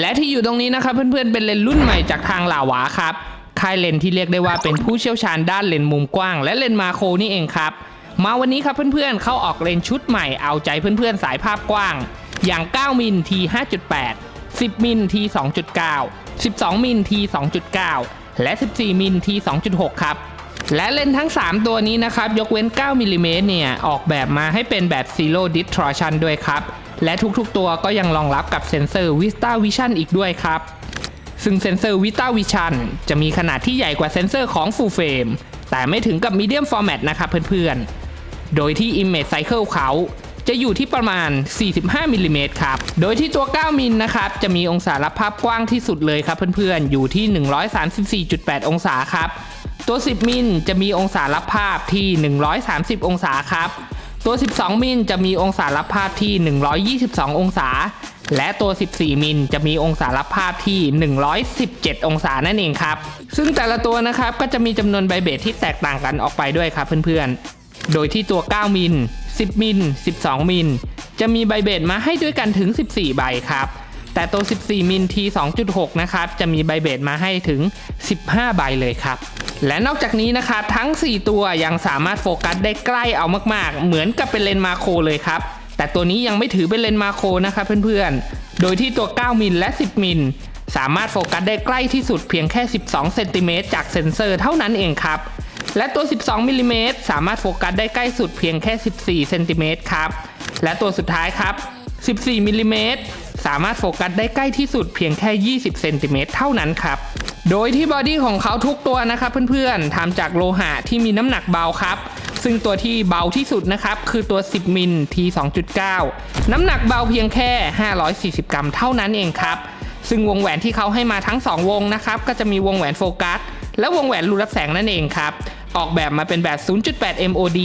และที่อยู่ตรงนี้นะครับเพื่อนๆเป็นเลนส์รุ่นใหม่จากทางหลาวาครับค่ายเลนที่เรียกได้ว่าเป็นผู้เชี่ยวชาญด้านเลนมุมกว้าง และเลนมาโครนี่เองครับ มาวันนี้ครับเพื่อนๆเข้าออกเลนชุดใหม่เอาใจเพื่อนๆสายภาพกว้าง อย่าง 9 มิลที5.8 10 มิลที2.9 12 มิลที2.9 และ 14 มิลที2.6 ครับ และเลนทั้ง 3 ตัวนี้นะครับ ยกเว้น 9 มิลลิเมตรเนี่ย ออกแบบมาให้เป็นแบบ Zero Distortion ด้วยครับ และทุกๆตัวก็ยังรองรับกับเซ็นเซอร์ Vista Vision อีกด้วยครับ ซึ่งเซ็นเซอร์ Vista Vision จะมีขนาดที่ใหญ่กว่าเซ็นเซอร์ของ Full Frame แต่ไม่ถึงกับ Medium Format นะครับเพื่อนๆ โดยที่ Image Cycle เขาจะอยู่ที่ประมาณ 45มิลลิเมตรครับ โดยที่ตัว 9 มิลนะครับ จะมีองศารับภาพกว้างที่สุดเลยครับเพื่อนๆ อยู่ที่ 134.8 องศาครับ ตัว 10 มิลจะมีองศารับภาพที่ 130 องศาครับ ตัว 12 มิลจะมีองศารับภาพที่ 122 องศา และตัว 14 มิลจะมีองศารับภาพที่ 117 องศานั่นเองครับ ซึ่งแต่ละตัวนะครับก็จะมีจำนวนใบเบสที่แตกต่างกันออกไปด้วยครับเพื่อนๆ โดยที่ตัว 9 มิล 10 มิล 12 มิล จะมีใบเบสมาให้ด้วยกันถึง 14 ใบครับ แต่ตัว 14 มิลที2.6 นะครับ จะมีไบเบทมาให้ถึง 15 ใบเลยครับ และนอกจากนี้นะครับ ทั้ง 4 ตัวยังสามารถโฟกัสได้ใกล้เอามากๆ เหมือนกับเป็นเลนส์มาโครเลยครับ แต่ตัวนี้ยังไม่ถือเป็นเลนส์มาโครนะครับเพื่อนๆ โดยที่ตัว 9 มิลและ 10 มิลสามารถโฟกัสได้ใกล้ที่สุดเพียงแค่ 12 เซนติเมตรจากเซ็นเซอร์เท่านั้นเองครับ และตัว 12 มิลลิเมตรสามารถโฟกัสได้ใกล้สุดเพียงแค่ 14 เซนติเมตรครับ และตัวสุดท้ายครับ 14 มิลลิเมตร สามารถโฟกัสได้ใกล้ที่สุดเพียงแค่ 20เซนติเมตรเท่านั้นครับ โดยที่บอดี้ของเขาทุกตัวนะครับเพื่อนๆทำจากโลหะที่มีน้ำหนักเบาครับซึ่งตัวที่เบาที่สุดนะครับ คือตัว 10 มิลที2.9 น้ำหนักเบาเพียงแค่ 540 กรัมเท่านั้นเองครับ ซึ่งวงแหวนที่เขาให้มาทั้ง 2 วงนะครับ ก็จะมีวงแหวนโฟกัส และวงแหวนรูรับแสงนั่นเองครับ ออกแบบมาเป็นแบบ 0.8 MOD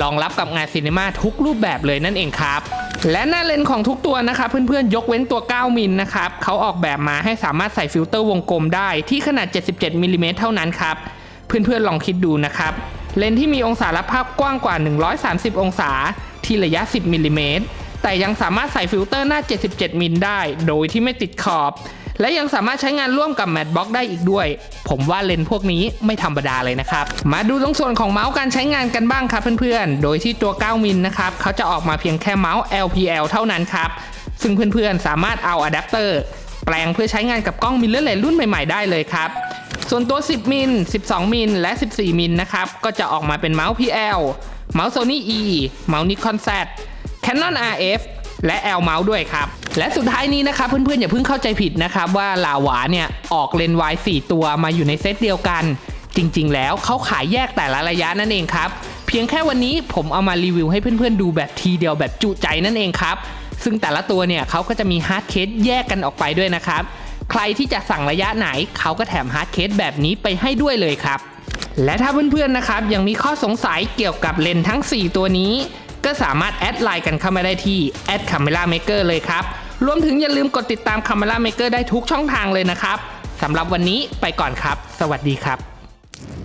รองรับกับงานซีนีมาทุกรูปแบบเลยนั่นเองครับ และหน้าเลนส์ของทุกตัวนะคะเพื่อนๆ ยกเว้นตัว 9 มิลนะครับเขาออกแบบมาให้สามารถใส่ฟิลเตอร์วงกลมได้ที่ขนาด 77มิลลิเมตรเท่านั้นครับ เพื่อนๆ ลองคิดดูนะครับ เลนส์ที่มีองศารับภาพกว้างกว่า 130 องศา ที่ระยะ 10มิลลิเมตรแต่ยังสามารถใส่ฟิลเตอร์หน้า 77มิลได้ โดยที่ไม่ติดขอบ และยังสามารถใช้งานร่วมกับแมทบ็อกได้อีกด้วย ผมว่าเลนส์พวกนี้ไม่ธรรมดาเลยนะครับ มาดูตรงส่วนของเมาส์การใช้งานกันบ้างครับเพื่อนๆ โดยที่ตัว 9 มิลนะครับเขาจะออกมาเพียงแค่เมาส์ LPL เท่านั้นครับ ซึ่งเพื่อนๆ สามารถเอาอะแดปเตอร์แปลงเพื่อใช้งานกับกล้องมิลเลอร์เลนรุ่นใหม่ ๆ ได้เลยครับส่วนตัว 10 มิล 12 มิล และ 14 มิลนะครับ ก็จะออกมาเป็นเมาส์ PL เมาส์ Sony E เมาส์ Nikon Z Canon RF และ L เมาส์ด้วยครับ และสุดท้ายนี้นะครับเพื่อนๆอย่าเพิ่งเข้าใจผิดนะครับว่าลาวาเนี่ยออกเลนวาย4ตัวมาอยู่ในเซตเดียวกัน จริงๆ แล้วเขาขายแยกแต่ละระยะนั่นเองครับ เพียงแค่วันนี้ผมเอามารีวิวให้เพื่อนๆดูแบบทีเดียวแบบจุใจนั่นเองครับ ซึ่งแต่ละตัวเนี่ยเขาก็จะมีฮาร์ดเคสแยกกันออกไปด้วยนะครับ ใครที่จะสั่งระยะไหนเขาก็แถมฮาร์ดเคสแบบนี้ไปให้ด้วยเลยครับ และถ้าเพื่อนๆนะครับยังมีข้อสงสัยเกี่ยวกับเลนทั้ง 4 ตัวนี้ ก็สามารถแอดไลน์กันเข้ามาได้ที่ @camera maker เลยครับ รวมถึงอย่าลืมกดติดตาม Camera Maker ได้ทุกช่องทางเลยนะครับสำหรับวันนี้ไปก่อนครับ สวัสดีครับ